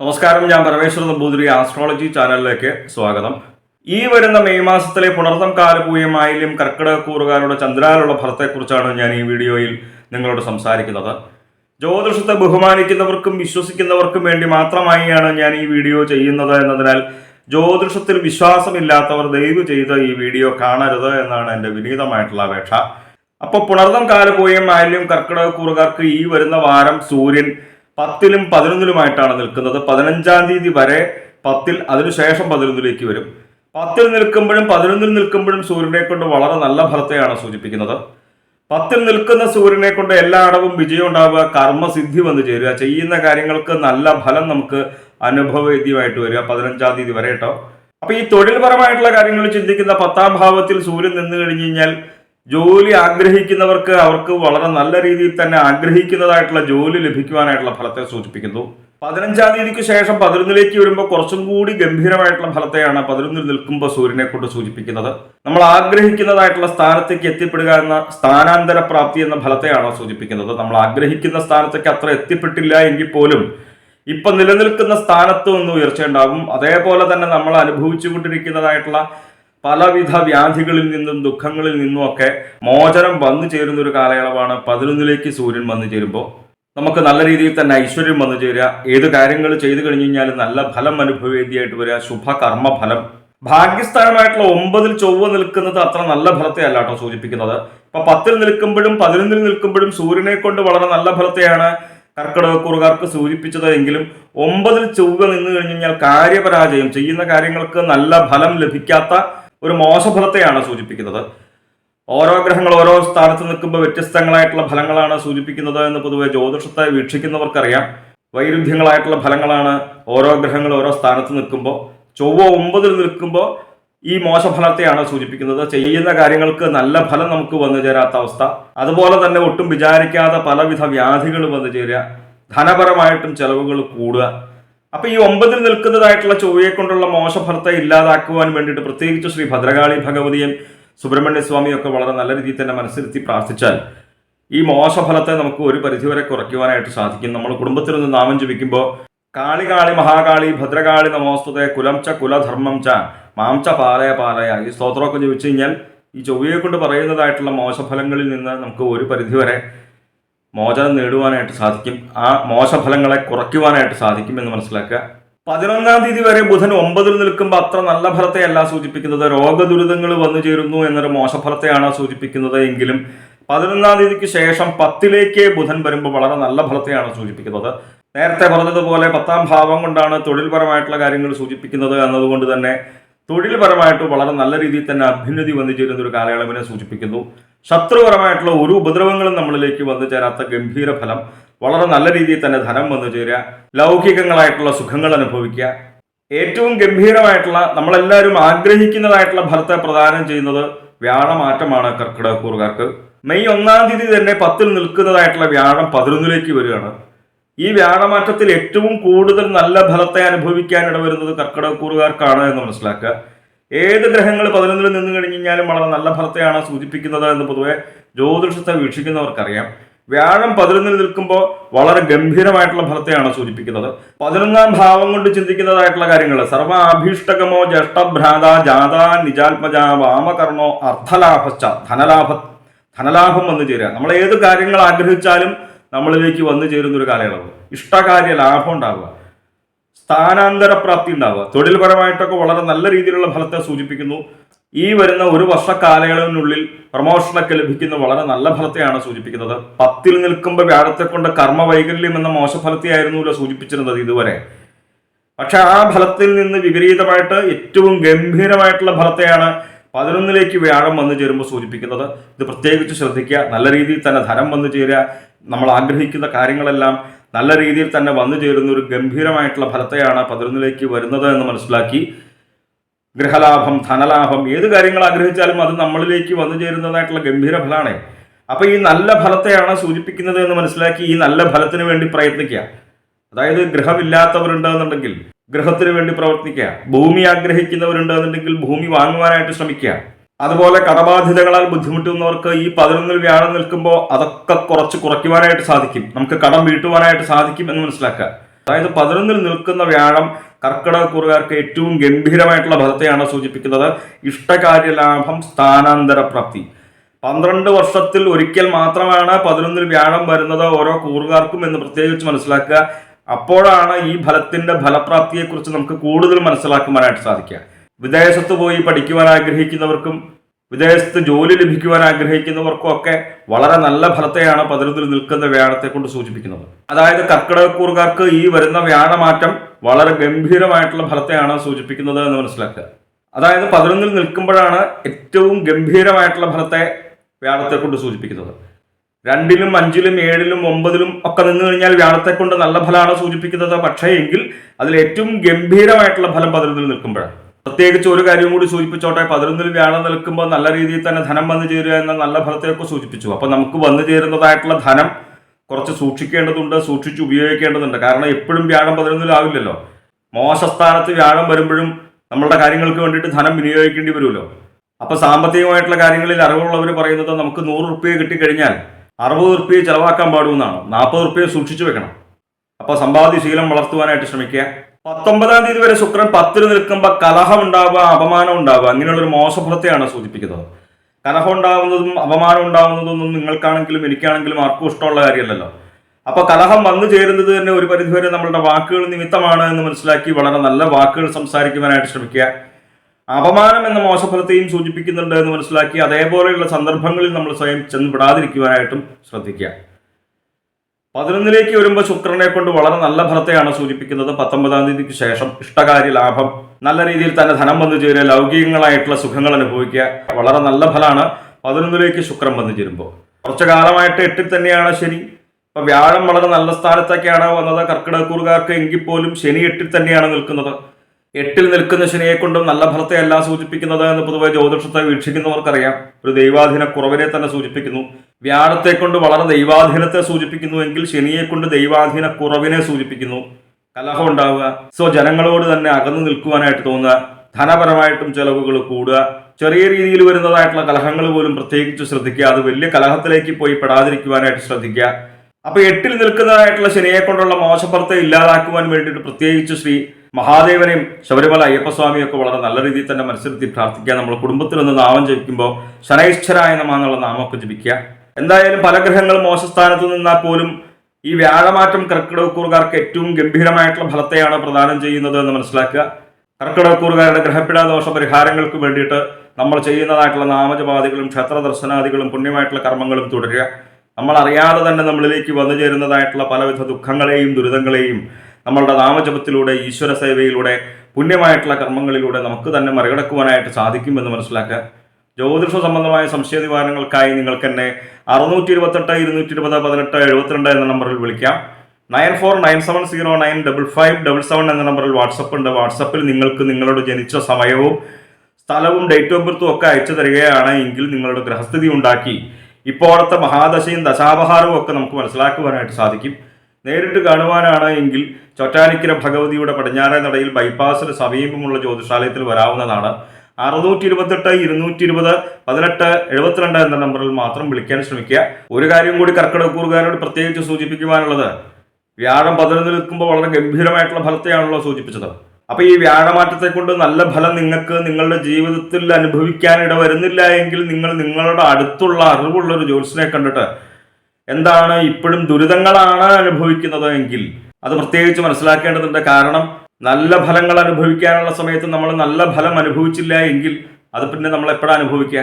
നമസ്കാരം ഞാൻ പരമേശ്വര നമ്പൂതിരി ആസ്ട്രോളജി ചാനലിലേക്ക് സ്വാഗതം. ഈ വരുന്ന മെയ് മാസത്തിലെ പുണർത്തം കാലപൂയമായാലും കർക്കിടക കൂറുകാരുടെ ചന്ദ്രാലുള്ള ഫലത്തെക്കുറിച്ചാണ് ഞാൻ ഈ വീഡിയോയിൽ നിങ്ങളോട് സംസാരിക്കുന്നത്. ജ്യോതിഷത്തെ ബഹുമാനിക്കുന്നവർക്കും വിശ്വസിക്കുന്നവർക്കും വേണ്ടി മാത്രമായാണ് ഞാൻ ഈ വീഡിയോ ചെയ്യുന്നത് എന്നതിനാൽ ജ്യോതിഷത്തിൽ വിശ്വാസമില്ലാത്തവർ ദയവ് ചെയ്ത് ഈ വീഡിയോ കാണരുത് എന്നാണ് എന്റെ വിനീതമായിട്ടുള്ള അപേക്ഷ. അപ്പോൾ പുണർതം കാലപൂയം കർക്കിടക കൂറുകാർക്ക് ഈ വരുന്ന വാരം സൂര്യൻ പത്തിലും പതിനൊന്നിലുമായിട്ടാണ് നിൽക്കുന്നത്. പതിനഞ്ചാം തീയതി വരെ പത്തിൽ അതിനുശേഷം പതിനൊന്നിലേക്ക് വരും. പത്തിൽ നിൽക്കുമ്പോഴും പതിനൊന്നിൽ നിൽക്കുമ്പോഴും സൂര്യനെ കൊണ്ട് വളരെ നല്ല ഫലത്തെയാണ് സൂചിപ്പിക്കുന്നത്. പത്തിൽ നിൽക്കുന്ന സൂര്യനെ കൊണ്ട് എല്ലാ അടവും വിജയം ഉണ്ടാവുക കർമ്മസിദ്ധി വന്നു ചേരുക ചെയ്യുന്ന കാര്യങ്ങൾക്ക് നല്ല ഫലം നമുക്ക് അനുഭവവേദ്യമായിട്ട് വരിക പതിനഞ്ചാം തീയതി വരെ കേട്ടോ. അപ്പൊ ഈ തൊഴിൽപരമായിട്ടുള്ള കാര്യങ്ങൾ ചിന്തിക്കുന്ന പത്താം ഭാവത്തിൽ സൂര്യൻ നിന്നു കഴിഞ്ഞു കഴിഞ്ഞാൽ ജോലി ആഗ്രഹിക്കുന്നവർക്ക് അവർക്ക് വളരെ നല്ല രീതിയിൽ തന്നെ ആഗ്രഹിക്കുന്നതായിട്ടുള്ള ജോലി ലഭിക്കുവാനായിട്ടുള്ള ഫലത്തെ സൂചിപ്പിക്കുന്നു. പതിനഞ്ചാം തീയതിക്ക് ശേഷം പതിനൊന്നിലേക്ക് വരുമ്പോൾ കുറച്ചും കൂടി ഗംഭീരമായിട്ടുള്ള ഫലത്തെയാണ് പതിനൊന്നിൽ നിൽക്കുമ്പോൾ സൂര്യനെ കൊണ്ട് സൂചിപ്പിക്കുന്നത്. നമ്മൾ ആഗ്രഹിക്കുന്നതായിട്ടുള്ള സ്ഥാനത്തേക്ക് എത്തിപ്പെടുക എന്ന സ്ഥാനാന്തര പ്രാപ്തി എന്ന ഫലത്തെയാണ് സൂചിപ്പിക്കുന്നത്. നമ്മൾ ആഗ്രഹിക്കുന്ന സ്ഥാനത്തേക്ക് അത്ര എത്തിപ്പെട്ടില്ല എങ്കിൽ പോലും ഇപ്പൊ നിലനിൽക്കുന്ന സ്ഥാനത്ത് ഒന്ന് ഉയർച്ചയുണ്ടാകും. അതേപോലെ തന്നെ നമ്മൾ അനുഭവിച്ചുകൊണ്ടിരിക്കുന്നതായിട്ടുള്ള പലവിധ വ്യാധികളിൽ നിന്നും ദുഃഖങ്ങളിൽ നിന്നും ഒക്കെ മോചനം വന്നു ചേരുന്ന ഒരു കാലയളവാണ് പതിനൊന്നിലേക്ക് സൂര്യൻ വന്നു ചേരുമ്പോൾ നമുക്ക് നല്ല രീതിയിൽ തന്നെ ഐശ്വര്യം വന്നു ചേരുക. ഏത് കാര്യങ്ങൾ ചെയ്തു കഴിഞ്ഞു കഴിഞ്ഞാൽ നല്ല ഫലം അനുഭവേദ്യമായിട്ട് വരിക. ശുഭകർമ്മ ഫലം ഭാഗ്യസ്ഥാനമായിട്ടുള്ള ഒമ്പതിൽ ചൊവ്വ നിൽക്കുന്നത് അത്ര നല്ല ഫലത്തെ അല്ല കേട്ടോ സൂചിപ്പിക്കുന്നത്. ഇപ്പൊ പത്തിൽ നിൽക്കുമ്പോഴും പതിനൊന്നിൽ നിൽക്കുമ്പോഴും സൂര്യനെ കൊണ്ട് വളരെ നല്ല ഫലത്തെയാണ് കർക്കിടകക്കുറുകാർക്ക് സൂചിപ്പിച്ചത് എങ്കിലും ഒമ്പതിൽ ചൊവ്വ നിന്ന് കഴിഞ്ഞു കഴിഞ്ഞാൽ കാര്യപരാജയം ചെയ്യുന്ന കാര്യങ്ങൾക്ക് നല്ല ഫലം ലഭിക്കാത്ത ഒരു മോശഫലത്തെയാണ് സൂചിപ്പിക്കുന്നത്. ഓരോ ഗ്രഹങ്ങൾ ഓരോ സ്ഥാനത്ത് നിൽക്കുമ്പോൾ വ്യത്യസ്തങ്ങളായിട്ടുള്ള ഫലങ്ങളാണ് സൂചിപ്പിക്കുന്നത് എന്ന് പൊതുവെ ജ്യോതിഷത്തെ വീക്ഷിക്കുന്നവർക്കറിയാം. വൈരുദ്ധ്യങ്ങളായിട്ടുള്ള ഫലങ്ങളാണ് ഓരോ ഗ്രഹങ്ങൾ ഓരോ സ്ഥാനത്ത് നിൽക്കുമ്പോൾ ചൊവ്വ ഒമ്പതിൽ നിൽക്കുമ്പോൾ ഈ മോശഫലത്തെയാണ് സൂചിപ്പിക്കുന്നത്. ചെയ്യുന്ന കാര്യങ്ങൾക്ക് നല്ല ഫലം നമുക്ക് വന്നു ചേരാത്ത അവസ്ഥ. അതുപോലെ തന്നെ ഒട്ടും വിചാരിക്കാതെ പലവിധ വ്യാധികൾ വന്നു ചേരുക. ധനപരമായിട്ടും ചെലവുകൾ കൂടുക. അപ്പൊ ഈ ഒമ്പതിൽ നിൽക്കുന്നതായിട്ടുള്ള ചൊവ്വയെ കൊണ്ടുള്ള മോശഫലത്തെ ഇല്ലാതാക്കുവാൻ വേണ്ടിയിട്ട് പ്രത്യേകിച്ച് ശ്രീ ഭദ്രകാളി ഭഗവതിയും സുബ്രഹ്മണ്യ സ്വാമിയൊക്കെ വളരെ നല്ല രീതിയിൽ തന്നെ മനസ്സിരുത്തി പ്രാർത്ഥിച്ചാൽ ഈ മോശഫലത്തെ നമുക്ക് ഒരു പരിധിവരെ കുറയ്ക്കുവാനായിട്ട് സാധിക്കും. നമ്മൾ കുടുംബത്തിൽ നിന്ന് നാമം ജപിക്കുമ്പോൾ കാളി കാളി മഹാകാളി ഭദ്രകാളി നമോസ്തുതേ കുലം ച കുലധർമ്മം ച മാം ച പാലയ പാലയ ഈ സ്തോത്രമൊക്കെ ജപിച്ചു കഴിഞ്ഞാൽ ഈ ചൊവ്വയെ കൊണ്ട് പറയുന്നതായിട്ടുള്ള മോശഫലങ്ങളിൽ നിന്ന് നമുക്ക് ഒരു പരിധിവരെ മോചനം നേടുവാനായിട്ട് സാധിക്കും. ആ മോശഫലങ്ങളെ കുറയ്ക്കുവാനായിട്ട് സാധിക്കും എന്ന് മനസ്സിലാക്കുക. പതിനൊന്നാം തീയതി വരെ ബുധൻ ഒമ്പതിൽ നിൽക്കുമ്പോൾ അത്ര നല്ല ഫലത്തെയല്ല സൂചിപ്പിക്കുന്നത്. രോഗദുരിതങ്ങൾ വന്നു ചേരുന്നു എന്നൊരു മോശഫലത്തെയാണ് സൂചിപ്പിക്കുന്നത് എങ്കിലും പതിനൊന്നാം തീയതിക്ക് ശേഷം പത്തിലേക്ക് ബുധൻ വരുമ്പോൾ വളരെ നല്ല ഫലത്തെയാണ് സൂചിപ്പിക്കുന്നത്. നേരത്തെ പറഞ്ഞതുപോലെ പത്താം ഭാവം കൊണ്ടാണ് തൊഴിൽപരമായിട്ടുള്ള കാര്യങ്ങൾ സൂചിപ്പിക്കുന്നത് എന്നതുകൊണ്ട് തന്നെ തൊഴിൽപരമായിട്ട് വളരെ നല്ല രീതിയിൽ തന്നെ അഭ്യുന്നതി വന്നു ചേരുന്ന ഒരു കാലയളവിനെ സൂചിപ്പിക്കുന്നു. ശത്രുപരമായിട്ടുള്ള ഒരു ഉപദ്രവങ്ങളും നമ്മളിലേക്ക് വന്നു ചേരാത്ത ഗംഭീര ഫലം. വളരെ നല്ല രീതിയിൽ തന്നെ ധനം വന്നു ചേരുക. ലൗകികങ്ങളായിട്ടുള്ള സുഖങ്ങൾ അനുഭവിക്കുക. ഏറ്റവും ഗംഭീരമായിട്ടുള്ള നമ്മളെല്ലാവരും ആഗ്രഹിക്കുന്നതായിട്ടുള്ള ഫലത്തെ പ്രദാനം ചെയ്യുന്നത് വ്യാഴമാറ്റമാണ് കർക്കിടകക്കൂറുകാർക്ക്. മെയ് ഒന്നാം തീയതി തന്നെ പത്തിൽ നിൽക്കുന്നതായിട്ടുള്ള വ്യാഴം പതിനൊന്നിലേക്ക് വരികയാണ്. ഈ വ്യാഴമാറ്റത്തിൽ ഏറ്റവും കൂടുതൽ നല്ല ഫലത്തെ അനുഭവിക്കാൻ ഇടവരുന്നത് കർക്കിടകക്കൂറുകാർക്കാണ് എന്ന് മനസ്സിലാക്കുക. ഏത് ഗ്രഹങ്ങൾ പതിനൊന്നിൽ നിന്ന് കഴിഞ്ഞ് കഴിഞ്ഞാലും വളരെ നല്ല ഫലത്തെയാണ് സൂചിപ്പിക്കുന്നത് എന്ന് പൊതുവെ ജ്യോതിഷത്തെ വീക്ഷിക്കുന്നവർക്കറിയാം. വ്യാഴം പതിനൊന്നിൽ നിൽക്കുമ്പോൾ വളരെ ഗംഭീരമായിട്ടുള്ള ഫലത്തെയാണ് സൂചിപ്പിക്കുന്നത്. പതിനൊന്നാം ഭാവം കൊണ്ട് ചിന്തിക്കുന്നതായിട്ടുള്ള കാര്യങ്ങൾ. സർവ അഭീഷ്ടകമോ ജ്യേഷ്ഠഭ്രാത ജാത നിജാത്മജ വാമകർണോ അർത്ഥലാഭശ്ച ധനലാഭ ധനലാഭം വന്നു ചേരുക. നമ്മൾ ഏത് കാര്യങ്ങൾ ആഗ്രഹിച്ചാലും നമ്മളിലേക്ക് വന്നു ചേരുന്ന ഒരു കാലയളവ്. ഇഷ്ടകാര്യ ലാഭം ഉണ്ടാവുക. സ്ഥാനാന്തര പ്രാപ്തി ഉണ്ടാവുക. തൊഴിൽപരമായിട്ടൊക്കെ വളരെ നല്ല രീതിയിലുള്ള ഫലത്തെ സൂചിപ്പിക്കുന്നു. ഈ വരുന്ന ഒരു വർഷ കാലയളവിനുള്ളിൽ പ്രമോഷനൊക്കെ ലഭിക്കുന്ന വളരെ നല്ല ഫലത്തെയാണ് സൂചിപ്പിക്കുന്നത്. പത്തിൽ നിൽക്കുമ്പോൾ വ്യാഴത്തെ കൊണ്ട് കർമ്മ വൈകല്യം എന്ന മോശഫലത്തെയായിരുന്നുല്ലോ സൂചിപ്പിച്ചിരുന്നത് ഇതുവരെ. പക്ഷെ ആ ഫലത്തിൽ നിന്ന് വിപരീതമായിട്ട് ഏറ്റവും ഗംഭീരമായിട്ടുള്ള ഫലത്തെയാണ് പതിനൊന്നിലേക്ക് വ്യാഴം വന്നു ചേരുമ്പോൾ സൂചിപ്പിക്കുന്നത്. ഇത് പ്രത്യേകിച്ച് ശ്രദ്ധിക്കുക. നല്ല രീതിയിൽ തന്നെ ധനം വന്നു ചേരുക. നമ്മൾ ആഗ്രഹിക്കുന്ന കാര്യങ്ങളെല്ലാം നല്ല രീതിയിൽ തന്നെ വന്നു ചേരുന്ന ഒരു ഗംഭീരമായിട്ടുള്ള ഫലത്തെയാണ് പതിനൊന്നിലേക്ക് വരുന്നത് എന്ന് മനസ്സിലാക്കി. ഗൃഹലാഭം ധനലാഭം ഏത് കാര്യങ്ങൾ ആഗ്രഹിച്ചാലും അത് നമ്മളിലേക്ക് വന്നു ചേരുന്നതായിട്ടുള്ള ഗംഭീര ഫലമാണ് അപ്പൊ ഈ നല്ല ഫലത്തെയാണ് സൂചിപ്പിക്കുന്നത് എന്ന് മനസ്സിലാക്കി ഈ നല്ല ഫലത്തിന് വേണ്ടി പ്രയത്നിക്കുക. അതായത് ഗൃഹമില്ലാത്തവരുണ്ടെന്നുണ്ടെങ്കിൽ ഗൃഹത്തിന് വേണ്ടി പ്രവർത്തിക്കുക. ഭൂമി ആഗ്രഹിക്കുന്നവരുണ്ടെന്നുണ്ടെങ്കിൽ ഭൂമി വാങ്ങുവാനായിട്ട് ശ്രമിക്കുക. അതുപോലെ കടബാധ്യതകളാൽ ബുദ്ധിമുട്ടുന്നവർക്ക് ഈ പതിനൊന്നിൽ വ്യാഴം നിൽക്കുമ്പോൾ അതൊക്കെ കുറച്ച് കുറയ്ക്കുവാനായിട്ട് സാധിക്കും. നമുക്ക് കടം വീട്ടുവാനായിട്ട് സാധിക്കും എന്ന് മനസ്സിലാക്കുക. അതായത് പതിനൊന്നിൽ നിൽക്കുന്ന വ്യാഴം കർക്കിടകക്കൂറുകാർക്ക് ഏറ്റവും ഗംഭീരമായിട്ടുള്ള ഫലത്തെയാണ് സൂചിപ്പിക്കുന്നത്. ഇഷ്ടകാര്യലാഭം സ്ഥാനാന്തര പ്രാപ്തി. പന്ത്രണ്ട് വർഷത്തിൽ ഒരിക്കൽ മാത്രമാണ് പതിനൊന്നിൽ വ്യാഴം വരുന്നത് ഓരോ കൂറുകാർക്കും എന്ന് പ്രത്യേകിച്ച് മനസ്സിലാക്കുക. അപ്പോഴാണ് ഈ ഫലത്തിന്റെ ഫലപ്രാപ്തിയെക്കുറിച്ച് നമുക്ക് കൂടുതൽ മനസ്സിലാക്കുവാനായിട്ട് സാധിക്കുക. വിദേശത്ത് പോയി പഠിക്കുവാൻ ആഗ്രഹിക്കുന്നവർക്കും വിദേശത്ത് ജോലി ലഭിക്കുവാൻ ആഗ്രഹിക്കുന്നവർക്കും ഒക്കെ വളരെ നല്ല ഫലത്തെയാണ് പതിനൊന്നിൽ നിൽക്കുന്ന വ്യാഴത്തെ കൊണ്ട് സൂചിപ്പിക്കുന്നത്. അതായത് കർക്കിടകക്കൂറുകാർക്ക് ഈ വരുന്ന വ്യാഴമാറ്റം വളരെ ഗംഭീരമായിട്ടുള്ള ഫലത്തെയാണ് സൂചിപ്പിക്കുന്നത് എന്ന് മനസ്സിലാക്കുക. അതായത് പതിനൊന്നിൽ നിൽക്കുമ്പോഴാണ് ഏറ്റവും ഗംഭീരമായിട്ടുള്ള ഫലത്തെ വ്യാഴത്തെ കൊണ്ട് സൂചിപ്പിക്കുന്നത്. രണ്ടിലും അഞ്ചിലും ഏഴിലും ഒമ്പതിലും ഒക്കെ നിന്ന് കഴിഞ്ഞാൽ വ്യാഴത്തെ കൊണ്ട് നല്ല ഫലമാണ് സൂചിപ്പിക്കുന്നത്. പക്ഷേ എങ്കിൽ അതിൽ ഏറ്റവും ഗംഭീരമായിട്ടുള്ള ഫലം പതിനൊന്നിൽ നിൽക്കുമ്പോഴാണ്. പ്രത്യേകിച്ച് ഒരു കാര്യം കൂടി സൂചിപ്പിച്ചോട്ടെ. പതിനൊന്നിൽ വ്യാഴം നിൽക്കുമ്പോൾ നല്ല രീതിയിൽ തന്നെ ധനം വന്നു ചേരുക എന്ന നല്ല ഫലത്തെയൊക്കെ സൂചിപ്പിച്ചു. അപ്പൊ നമുക്ക് വന്നു ചേരുന്നതായിട്ടുള്ള ധനം കുറച്ച് സൂക്ഷിക്കേണ്ടതുണ്ട് സൂക്ഷിച്ച് ഉപയോഗിക്കേണ്ടതുണ്ട്. കാരണം എപ്പോഴും വ്യാഴം പതിനൊന്നിലാവില്ലല്ലോ മോശസ്ഥാനത്ത് വ്യാഴം വരുമ്പോഴും നമ്മളുടെ കാര്യങ്ങൾക്ക് വേണ്ടിയിട്ട് ധനം വിനിയോഗിക്കേണ്ടി വരുമല്ലോ. അപ്പൊ സാമ്പത്തികമായിട്ടുള്ള കാര്യങ്ങളിൽ അറിവുള്ളവർ പറയുന്നത് നമുക്ക് നൂറ് റുപ്യ കിട്ടിക്കഴിഞ്ഞാൽ അറുപത് റുപ്യ ചെലവാക്കാൻ പാടുമെന്നാണ്. നാൽപ്പത് റുപ്യ സൂക്ഷിച്ചു വെക്കണം. അപ്പൊ സമ്പാദ്യശീലം വളർത്തുവാനായിട്ട് ശ്രമിക്കുക. പത്തൊമ്പതാം തീയതി വരെ ശുക്രൻ പത്തിൽ നിൽക്കുമ്പോൾ കലഹം ഉണ്ടാവുക അപമാനം ഉണ്ടാവുക അങ്ങനെയുള്ള ഒരു മോശഫലത്തെയാണ് സൂചിപ്പിക്കുന്നത്. കലഹം ഉണ്ടാവുന്നതും അപമാനം ഉണ്ടാവുന്നതൊന്നും നിങ്ങൾക്കാണെങ്കിലും എനിക്കാണെങ്കിലും ആർക്കും ഇഷ്ടമുള്ള കാര്യമല്ലല്ലോ. അപ്പൊ കലഹം വന്നു ചേരുന്നത് തന്നെ ഒരു പരിധിവരെ നമ്മളുടെ വാക്കുകൾ നിമിത്തമാണ് എന്ന് മനസ്സിലാക്കി വളരെ നല്ല വാക്കുകൾ സംസാരിക്കുവാനായിട്ട് ശ്രമിക്കുക. അപമാനം എന്ന മോശഫലത്തെയും സൂചിപ്പിക്കുന്നുണ്ട് എന്ന് മനസ്സിലാക്കി അതേപോലെയുള്ള സന്ദർഭങ്ങളിൽ നമ്മൾ സ്വയം ചെന്ന് വിടാതിരിക്കുവാനായിട്ടും ശ്രദ്ധിക്കുക. പതിനൊന്നിലേക്ക് വരുമ്പോൾ ശുക്രനെ കൊണ്ട് വളരെ നല്ല ഫലത്തെയാണ് സൂചിപ്പിക്കുന്നത്. പത്തൊമ്പതാം തീയതിക്ക് ശേഷം ഇഷ്ടകാര്യ ലാഭം. നല്ല രീതിയിൽ തന്നെ ധനം വന്നു ചേരുക ലൗകികങ്ങളായിട്ടുള്ള സുഖങ്ങൾ അനുഭവിക്കുക. വളരെ നല്ല ഫലമാണ് പതിനൊന്നിലേക്ക് ശുക്രൻ വന്നു ചേരുമ്പോൾ കുറച്ചു കാലമായിട്ട് എട്ടിൽ തന്നെയാണ് ശനി. ഇപ്പൊ വ്യാഴം വളരെ നല്ല സ്ഥാനത്തൊക്കെയാണ് വന്നത്. കർക്കിടകൂറുകാർക്ക് എങ്കിൽ പോലും ശനി എട്ടിൽ തന്നെയാണ് നിൽക്കുന്നത്. എട്ടിൽ നിൽക്കുന്ന ശനിയെ കൊണ്ടും നല്ല ഫലത്തെ അല്ല സൂചിപ്പിക്കുന്നത് എന്ന് പൊതുവെ ജ്യോതിഷത്തെ വീക്ഷിക്കുന്നവർക്കറിയാം. ഒരു ദൈവാധീന കുറവിനെ തന്നെ സൂചിപ്പിക്കുന്നു. വ്യാഴത്തെ കൊണ്ട് വളരെ ദൈവാധീനത്തെ സൂചിപ്പിക്കുന്നു എങ്കിൽ ശനിയെ കൊണ്ട് ദൈവാധീന കുറവിനെ സൂചിപ്പിക്കുന്നു. കലഹം ഉണ്ടാവുക. സോ ജനങ്ങളോട് തന്നെ അകന്നു നിൽക്കുവാനായിട്ട് തോന്നുക. ധനപരമായിട്ടും ചെലവുകൾ കൂടുക. ചെറിയ രീതിയിൽ വരുന്നതായിട്ടുള്ള കലഹങ്ങൾ പോലും പ്രത്യേകിച്ച് ശ്രദ്ധിക്കുക. അത് വലിയ കലഹത്തിലേക്ക് പോയി പെടാതിരിക്കുവാനായിട്ട് ശ്രദ്ധിക്കുക. അപ്പൊ എട്ടിൽ നിൽക്കുന്നതായിട്ടുള്ള ശനിയെ കൊണ്ടുള്ള മോശഫലത്തെ ഇല്ലാതാക്കുവാൻ വേണ്ടിയിട്ട് പ്രത്യേകിച്ച് ശ്രീ മഹാദേവനെയും ശബരിമല അയ്യപ്പസ്വാമിയും ഒക്കെ വളരെ നല്ല രീതിയിൽ തന്നെ മനസ്സിലെത്തി പ്രാർത്ഥിക്കുക നമ്മൾ കുടുംബത്തിൽ നിന്ന് നാമം ജപിക്കുമ്പോൾ ശനൈശ്വരായ നമ എന്നുള്ള നാമമൊക്കെ ജപിക്കുക. എന്തായാലും പല ഗ്രഹങ്ങളും മോശസ്ഥാനത്ത് നിന്നാൽ പോലും ഈ വ്യാഴമാറ്റം കർക്കിടകക്കൂറുകാർക്ക് ഏറ്റവും ഗംഭീരമായിട്ടുള്ള ഫലത്തെയാണ് പ്രദാനം ചെയ്യുന്നത് എന്ന് മനസ്സിലാക്കുക. കർക്കിടകക്കൂറുകാരുടെ ഗ്രഹപ്പിട ദോഷ പരിഹാരങ്ങൾക്ക് വേണ്ടിയിട്ട് നമ്മൾ ചെയ്യുന്നതായിട്ടുള്ള നാമജപാദികളും ക്ഷേത്ര ദർശനാദികളും പുണ്യമായിട്ടുള്ള കർമ്മങ്ങളും തുടരുക. നമ്മൾ അറിയാതെ തന്നെ നമ്മളിലേക്ക് വന്നു ചേരുന്നതായിട്ടുള്ള പലവിധ ദുഃഖങ്ങളെയും ദുരിതങ്ങളെയും നമ്മളുടെ നാമജപത്തിലൂടെ ഈശ്വര സേവയിലൂടെ പുണ്യമായിട്ടുള്ള കർമ്മങ്ങളിലൂടെ നമുക്ക് തന്നെ മറികടക്കുവാനായിട്ട് സാധിക്കുമെന്ന് മനസ്സിലാക്കുക. ജ്യോതിഷ സംബന്ധമായ സംശയ നിവാരണങ്ങൾക്കായി നിങ്ങൾക്ക് എന്നെ അറുന്നൂറ്റി ഇരുപത്തെട്ട് ഇരുന്നൂറ്റി ഇരുപത് പതിനെട്ട് എഴുപത്തിരണ്ട് എന്ന നമ്പറിൽ വിളിക്കാം. Nine four nine seven zero nine double five double seven എന്ന നമ്പറിൽ വാട്സപ്പ് ഉണ്ട്. വാട്സപ്പിൽ നിങ്ങൾക്ക് നിങ്ങളുടെ ജനിച്ച സമയവും സ്ഥലവും ഡേറ്റ് ഓഫ് ബർത്തും ഒക്കെ അയച്ചു തരികയാണ് എങ്കിൽ നിങ്ങളുടെ ഗ്രഹസ്ഥിതി ഉണ്ടാക്കി. ഇപ്പോഴത്തെ മഹാദശയും ദശാപഹാരവും ഒക്കെ നമുക്ക് മനസ്സിലാക്കുവാനായിട്ട് സാധിക്കും. നേരിട്ട് കാണുവാനാണ് എങ്കിൽ ചൊറ്റാനിക്കര ഭഗവതിയുടെ പടിഞ്ഞാറേ നടയിൽ ബൈപ്പാസിന് സമീപമുള്ള ജ്യോതിഷാലയത്തിൽ വരാവുന്നതാണ്. അറുന്നൂറ്റി ഇരുപത്തെട്ട് ഇരുന്നൂറ്റി ഇരുപത് പതിനെട്ട് എഴുപത്തിരണ്ട് എന്ന നമ്പറിൽ മാത്രം വിളിക്കാൻ ശ്രമിക്കുക. ഒരു കാര്യം കൂടി കർക്കിടകൂറുകാരോട് പ്രത്യേകിച്ച് സൂചിപ്പിക്കുവാനുള്ളത്. വ്യാഴം പതിനൊന്നിൽ നിൽക്കുമ്പോൾ വളരെ ഗംഭീരമായിട്ടുള്ള ഫലത്തെയാണല്ലോ സൂചിപ്പിച്ചത്. അപ്പോൾ ഈ വ്യാഴമാറ്റത്തെ കൊണ്ട് നല്ല ഫലം നിങ്ങൾക്ക് നിങ്ങളുടെ ജീവിതത്തിൽ അനുഭവിക്കാനിട വരുന്നില്ല എങ്കിൽ നിങ്ങൾ നിങ്ങളുടെ അടുത്തുള്ള അറിവുള്ള ഒരു ജ്യോത്സ്യനെ കണ്ടിട്ട് എന്താണ് ഇപ്പോഴും ദുരിതങ്ങളാണ് അനുഭവിക്കുന്നത് എങ്കിൽ അത് പ്രത്യേകിച്ച് മനസ്സിലാക്കേണ്ടതുണ്ട്. കാരണം നല്ല ഫലങ്ങൾ അനുഭവിക്കാനുള്ള സമയത്ത് നമ്മൾ നല്ല ഫലം അനുഭവിച്ചില്ല എങ്കിൽ അത് പിന്നെ നമ്മൾ എപ്പോഴാണ് അനുഭവിക്കുക?